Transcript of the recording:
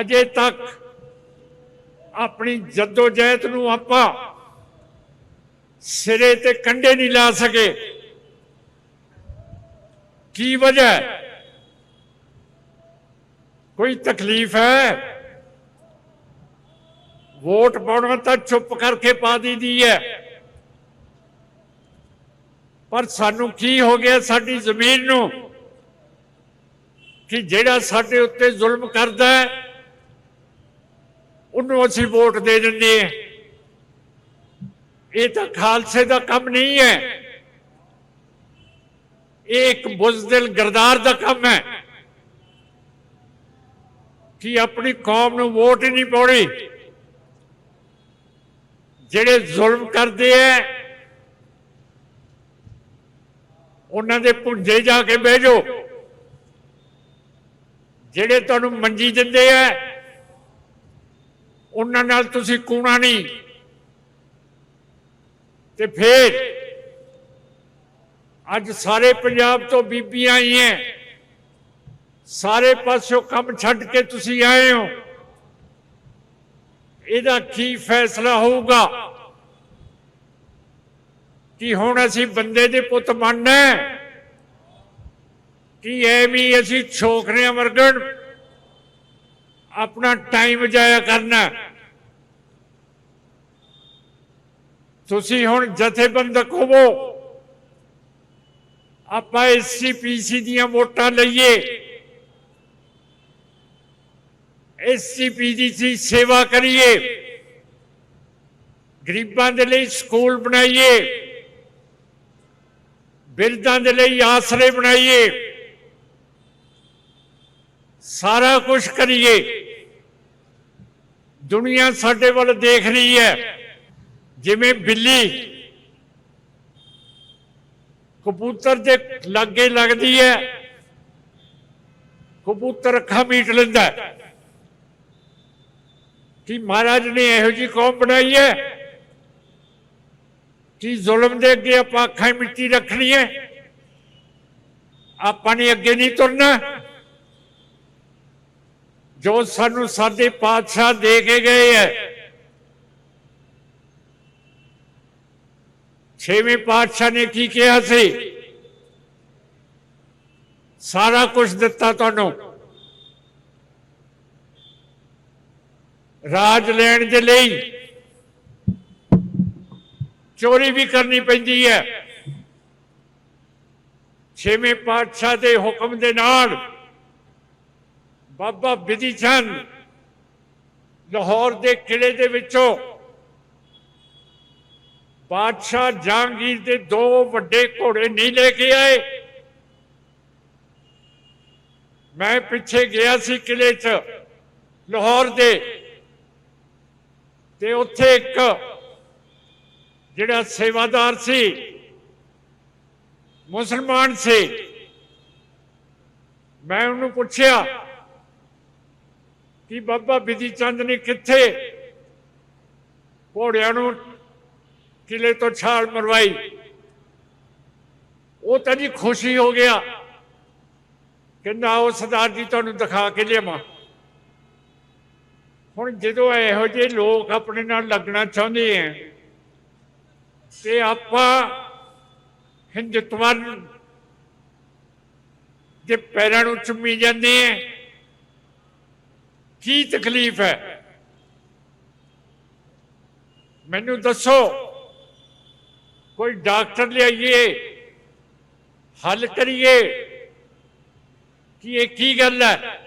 ਅਜੇ ਤੱਕ ਆਪਣੀ ਜਦੋਜਹਿਦ ਨੂੰ ਆਪਾਂ ਸਿਰੇ ਤੇ ਕੰਡੇ ਨਹੀਂ ਲਾ ਸਕੇ। ਕੀ ਵਜ੍ਹਾ ਕੋਈ ਤਕਲੀਫ ਹੈ? ਵੋਟ ਪਾਉਣਾ ਤਾਂ ਚੁੱਪ ਕਰਕੇ ਪਾ ਦੀਦੀ ਹੈ। ਪਰ ਸਾਨੂੰ ਕੀ ਹੋ ਗਿਆ ਸਾਡੀ ਜ਼ਮੀਨ ਨੂੰ? ਕਿ ਜਿਹੜਾ ਸਾਡੇ ਉੱਤੇ ਜ਼ੁਲਮ ਕਰਦਾ ਹੈ ਉਹਨੂੰ ਅਸੀਂ ਵੋਟ ਦੇ ਦਿੰਦੇ ਹਾਂ। ਇਹ ਤਾਂ ਖਾਲਸੇ ਦਾ ਕੰਮ ਨਹੀਂ ਹੈ। ਇਹ ਇੱਕ ਬੁਜ਼ਦਿਲ ਗਰਦਾਰ ਦਾ ਕੰਮ ਹੈ। ਕਿ ਆਪਣੀ ਕੌਮ ਨੂੰ ਵੋਟ ਹੀ ਨਹੀਂ ਪਾਉਣੀ। ਜਿਹੜੇ ਜ਼ੁਲਮ ਕਰਦੇ ਐ ਉਹਨਾਂ ਦੇ ਪੁੰਜੇ ਜਾ ਕੇ ਬਹਿ ਜਾਓ। ਜਿਹੜੇ ਤੁਹਾਨੂੰ ਮੰਜੀ ਦਿੰਦੇ ਐ ਉਹਨਾਂ ਨਾਲ ਤੁਸੀਂ ਕੂਣਾ ਨਹੀਂ। ਤੇ ਫੇਰ ਅੱਜ ਸਾਰੇ ਪੰਜਾਬ ਤੋਂ ਬੀਬੀਆਂ ਆਈਆਂ ਸਾਰੇ ਪਾਸਿਓਂ ਕੰਮ ਛੱਡ ਕੇ ਤੁਸੀਂ ਆਏ ਹੋ। ਇਹਦਾ ਕੀ ਫੈਸਲਾ ਹੋਊਗਾ? ਕਿ ਹੁਣ ਅਸੀਂ ਬੰਦੇ ਦੇ ਪੁੱਤ ਬਣਨਾ ਕਿ ਐਵੇਂ ਹੀ ਅਸੀਂ ਛੋਕਰਿਆਂ ਵਰਗਣ ਆਪਣਾ ਟਾਈਮ ਜਾਇਆ ਕਰਨਾ ਹੈ? ਤੁਸੀਂ ਹੁਣ ਜਥੇਬੰਦਕ ਹੋਵੋ। ਆਪਾਂ ਐਸਸੀਪੀਸੀ ਦੀਆਂ ਵੋਟਾਂ ਲਈਏ। ਐਸਸੀਪੀ ਦੀ ਸੇਵਾ ਕਰੀਏ। ਗਰੀਬਾਂ ਦੇ ਲਈ ਸਕੂਲ ਬਣਾਈਏ। ਬਿਰਧਾਂ ਦੇ ਲਈ ਆਸਰੇ ਬਣਾਈਏ। ਸਾਰਾ ਕੁਝ ਕਰੀਏ। ਦੁਨੀਆ ਸਾਡੇ ਵੱਲ ਦੇਖ ਰਹੀ ਹੈ। ਜਿਵੇਂ ਬਿੱਲੀ ਕਬੂਤਰ ਦੇ ਲਾਗੇ ਲੱਗਦੀ ਹੈ ਕਬੂਤਰ ਅੱਖਾਂ ਮੀਟ ਲੈਂਦਾ ਹੈ ਕਿ ਮਹਾਰਾਜ ਨੇ ਇਹੋ ਜੀ ਕੌਮ ਬਣਾਈ ਹੈ ਕਿ ਜ਼ੁਲਮ ਦੇ ਅੱਗੇ ਆਪਾਂ ਅੱਖਾਂ ਹੀ ਮਿੱਟੀ ਰੱਖਣੀ ਹੈ ਆਪਾਂ ਨੇ ਅੱਗੇ ਨਹੀਂ ਤੁਰਨਾ ਜੋ ਸਾਨੂੰ ਸਾਡੇ ਪਾਤਸ਼ਾਹ ਦੇ ਕੇ ਗਏ ਹੈ ਛੇਵੇਂ ਪਾਤਸ਼ਾਹ ਨੇ ਕੀ ਕਿਹਾ ਸੀ? ਸਾਰਾ ਕੁਝ ਦਿੱਤਾ ਤੁਹਾਨੂੰ। ਰਾਜ ਲੈਣ ਦੇ ਲਈ ਚੋਰੀ ਵੀ ਕਰਨੀ ਪੈਂਦੀ ਹੈ। ਛੇਵੇਂ ਪਾਤਸ਼ਾਹ ਦੇ ਹੁਕਮ ਦੇ ਨਾਲ ਬਾਬਾ ਵਿਧੀ ਚੰਦ ਲਾਹੌਰ ਦੇ ਕਿਲੇ ਦੇ ਵਿੱਚੋਂ ਬਾਦਸ਼ਾਹ ਜਹਾਂਗੀਰ ਦੇ ਦੋ ਵੱਡੇ ਘੋੜੇ ਨਹੀਂ ਲੈ ਕੇ ਆਏ। ਮੈਂ ਪਿੱਛੇ ਗਿਆ ਸੀ ਕਿਲੇ 'ਚ, ਲਾਹੌਰ ਦੇ। ਤੇ ਉੱਥੇ ਇੱਕ ਜਿਹੜਾ ਸੇਵਾਦਾਰ ਸੀ, ਮੁਸਲਮਾਨ ਸੀ। ਮੈਂ ਉਹਨੂੰ ਪੁੱਛਿਆ ਕਿ ਬਾਬਾ ਬਿਧੀ ਚੰਦ ਨੇ ਕਿੱਥੇ ਘੋੜਿਆਂ ਨੂੰ ਕਿਲੇ ਤੋਂ ਛਾਲ ਮਰਵਾਈ। ਉਹ ਤਾਂ ਜੀ ਖੁਸ਼ੀ ਹੋ ਗਿਆ ਕਹਿੰਦਾ ਉਹ ਸਰਦਾਰ ਜੀ ਤੁਹਾਨੂੰ ਦਿਖਾ ਕੇ ਲਿਆਵਾਂ। ਹੁਣ ਜਦੋਂ ਇਹੋ ਜਿਹੇ ਲੋਕ ਆਪਣੇ ਨਾਲ ਲੱਗਣਾ ਚਾਹੁੰਦੇ ਆ, ਤੇ ਆਪਾਂ ਹਿੰਦੁਤਵਨ ਦੇ ਪੈਰਾਂ ਨੂੰ ਚੁੰਮੀ ਜਾਂਦੇ ਆ, ਕੀ ਤਕਲੀਫ ਹੈ? ਮੈਨੂੰ ਦੱਸੋ। ਕੋਈ ਡਾਕਟਰ ਲਿਆਈਏ ਹੱਲ ਕਰੀਏ ਕਿ ਇਹ ਕੀ ਗੱਲ ਹੈ?